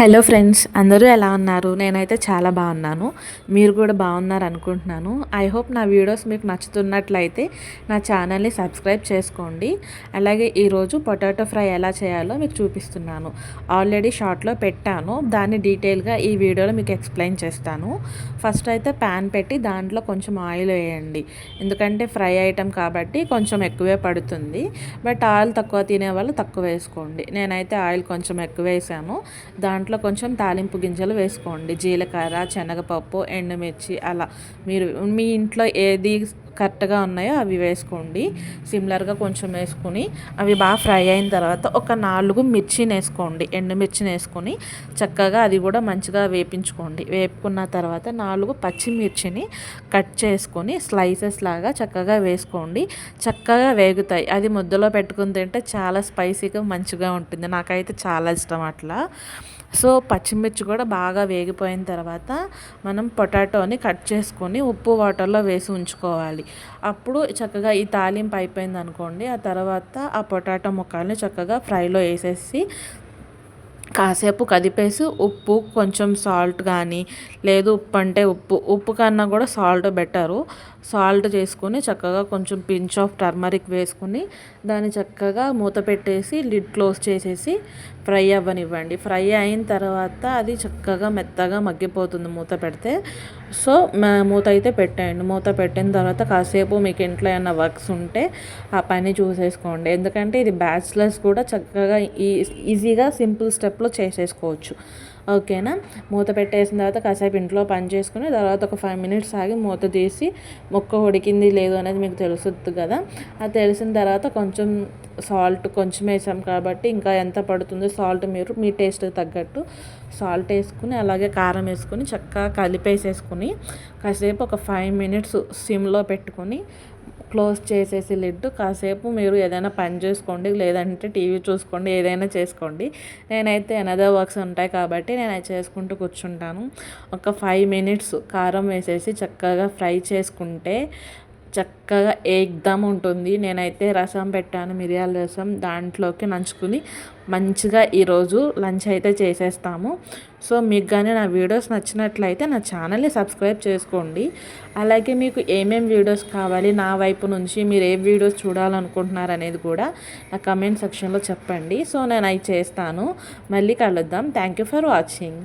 Hello friends అందరూ ఎలా ఉన్నారు? నేనైతే చాలా బాగున్నాను. మీరు కూడా బాగున్నారు అనుకుంటున్నాను. ఐ హోప్ నా వీడియోస్ మీకు నచ్చుతున్నట్లయితే నా ఛానల్ని సబ్స్క్రైబ్ చేసుకోండి. అలాగే ఈరోజు పొటాటో ఫ్రై ఎలా చేయాలో మీకు చూపిస్తున్నాను. ఆల్రెడీ షార్ట్లో పెట్టాను. దాన్ని డీటెయిల్గా ఈ వీడియోలో మీకు ఎక్స్ప్లెయిన్ చేస్తాను. ఫస్ట్ అయితే ప్యాన్ పెట్టి దాంట్లో కొంచెం ఆయిల్ వేయండి. ఎందుకంటే ఫ్రై ఐటెం కాబట్టి కొంచెం ఎక్కువే పడుతుంది. బట్ ఆయిల్ తక్కువ తినే వాళ్ళు తక్కువ వేసుకోండి. నేనైతే ఆయిల్ కొంచెం ఎక్కువ వేసాను. దాంట్లో దాంట్లో కొంచెం తాలింపు గింజలు వేసుకోండి. జీలకర్ర శనగపప్పు ఎండుమిర్చి అలా. మీరు మీ ఇంట్లో ఏది కరెక్ట్గా ఉన్నాయో అవి వేసుకోండి. సిమిలర్గా కొంచెం వేసుకొని అవి బాగా ఫ్రై అయిన తర్వాత ఒక నాలుగు మిర్చిని వేసుకోండి. ఎండుమిర్చిని వేసుకొని చక్కగా అది కూడా మంచిగా వేపించుకోండి. వేపుకున్న తర్వాత నాలుగు పచ్చిమిర్చిని కట్ చేసుకొని స్లైసెస్ లాగా చక్కగా వేసుకోండి. చక్కగా వేగుతాయి. అది ముద్దలో పెట్టుకుని తింటే చాలా స్పైసీగా మంచిగా ఉంటుంది. నాకైతే చాలా ఇష్టం అట్లా. సో పచ్చిమిర్చి కూడా బాగా వేగిపోయిన తర్వాత మనం పొటాటోని కట్ చేసుకొని ఉప్పు వాటర్లో వేసి ఉంచుకోవాలి. అప్పుడు చక్కగా ఈ తాలింపు అయిపోయింది అనుకోండి. ఆ తర్వాత ఆ పొటాటో ముక్కల్ని చక్కగా ఫ్రైలో వేసేసి కాసేపు కదిపేసి ఉప్పు కొంచెం సాల్ట్ కానీ లేదు ఉప్పు అంటే ఉప్పు ఉప్పు కన్నా కూడా సాల్ట్ బెటరు. సాల్ట్ చేసుకొని చక్కగా కొంచెం పించ్ ఆఫ్ టర్మరిక్ వేసుకొని దాన్ని చక్కగా మూత పెట్టేసి లిడ్ క్లోజ్ చేసేసి ఫ్రై అవ్వనివ్వండి. ఫ్రై అయిన తర్వాత అది చక్కగా మెత్తగా మగ్గిపోతుంది మూత పెడితే. సో మూత అయితే పెట్టేయండి. మూత పెట్టిన తర్వాత కాసేపు మీకు ఇంట్లో ఏమైనా వర్క్స్ ఉంటే ఆ పని చూసేసుకోండి. ఎందుకంటే ఇది బ్యాచిలర్స్ కూడా చక్కగా ఈజీగా సింపుల్ స్టెప్లో చేసేసుకోవచ్చు. ఓకేనా? మూత పెట్టేసిన తర్వాత కాసేపు ఇంట్లో పని చేసుకుని తర్వాత ఒక ఫైవ్ మినిట్స్ ఆగి మూత తీసి మొక్క ఉడికింది లేదు అనేది మీకు తెలుస్తుంది కదా? అది తెలిసిన తర్వాత కొంచెం సాల్ట్ కొంచెం వేసాం కాబట్టి ఇంకా ఎంత పడుతుందో సాల్ట్ మీరు మీ టేస్ట్ తగ్గట్టు సాల్ట్ వేసుకుని అలాగే కారం వేసుకుని చక్కగా కలిపేసేసుకుని కాసేపు ఒక ఫైవ్ మినిట్స్ సిమ్లో పెట్టుకొని క్లోజ్ చేసేసి లిడ్ కాసేపు మీరు ఏదైనా పని చేసుకోండి లేదంటే టీవీ చూసుకోండి ఏదైనా చేసుకోండి. నేనైతే ఎనదర్ వర్క్స్ ఉంటాయి కాబట్టి నేను అది చేసుకుంటూ కూర్చుంటాను. ఒక ఫైవ్ మినిట్స్ కారం వేసేసి చక్కగా ఫ్రై చేసుకుంటే చక్కగా ఏగ్దమ్ ఉంటుంది. నేనైతే రసం పెట్టాను మిరియాల రసం దాంట్లోకి నంచుకుని మంచిగా ఈరోజు లంచ్ అయితే చేసేస్తాము. సో మీకు కానీ నా వీడియోస్ నచ్చినట్లయితే నా ఛానల్ని సబ్స్క్రైబ్ చేసుకోండి. అలాగే మీకు ఏమేం వీడియోస్ కావాలి నా వైపు నుంచి మీరు ఏ వీడియోస్ చూడాలనుకుంటున్నారు అనేది కూడా నా కమెంట్ సెక్షన్లో చెప్పండి. సో నేను అవి చేస్తాను. మళ్ళీ కలుద్దాం. Thank you for watching.